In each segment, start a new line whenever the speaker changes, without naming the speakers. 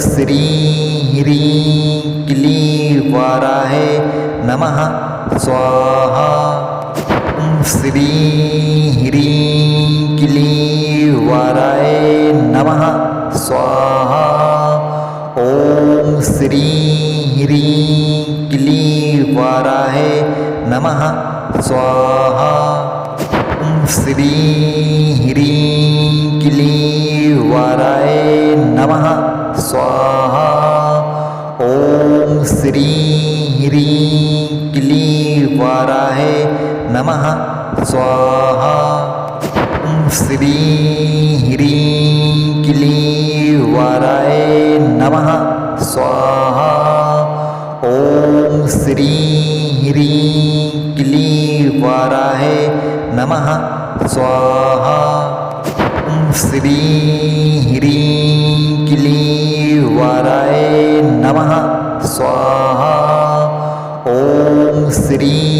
ری ہری کلی وارائے نمہ۔ سواہا۔ سری ری کلی وارائے نمہ۔ سواہا۔ اوم سری ری کلی وارائے نمہ۔ سواہا۔ سری ہری کلی وارائے نمہ۔ سواہا سری ہری کلی وارائے نمہ سواہا اوم سری کلی نمہ سواہا سری کلی نمہ سواہا اوم سری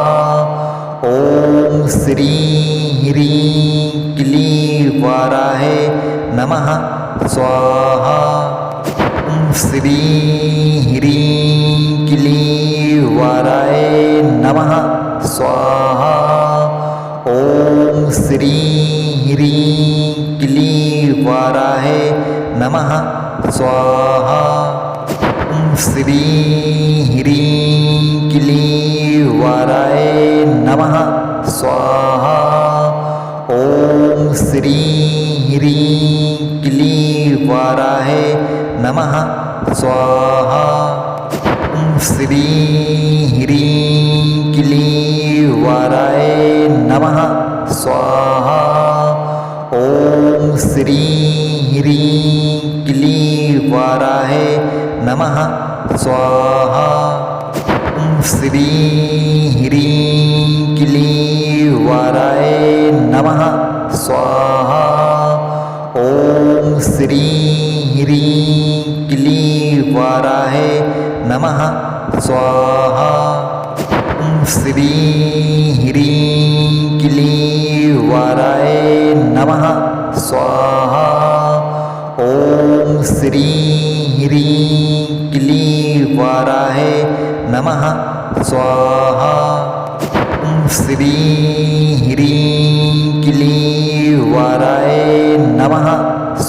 شری نمن کلیاہ راہاہ کلیاہ نم کلیے نما اری ہری کلیے نم کلی نم ری ہری کلی وارا ہے نمہ۔ سواہا۔ سری ری کلی وارا ہے نمہ۔ سواہا۔ اوم سری ری کلی وارا ہے نمہ۔ سواہا۔ سری ہری کلی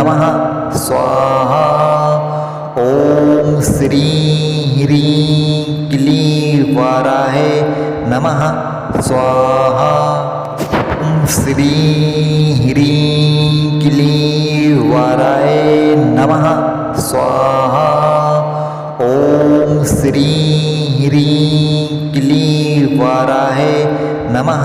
نم کلیاہی نم کلی راہے نما امین و راہے نماہ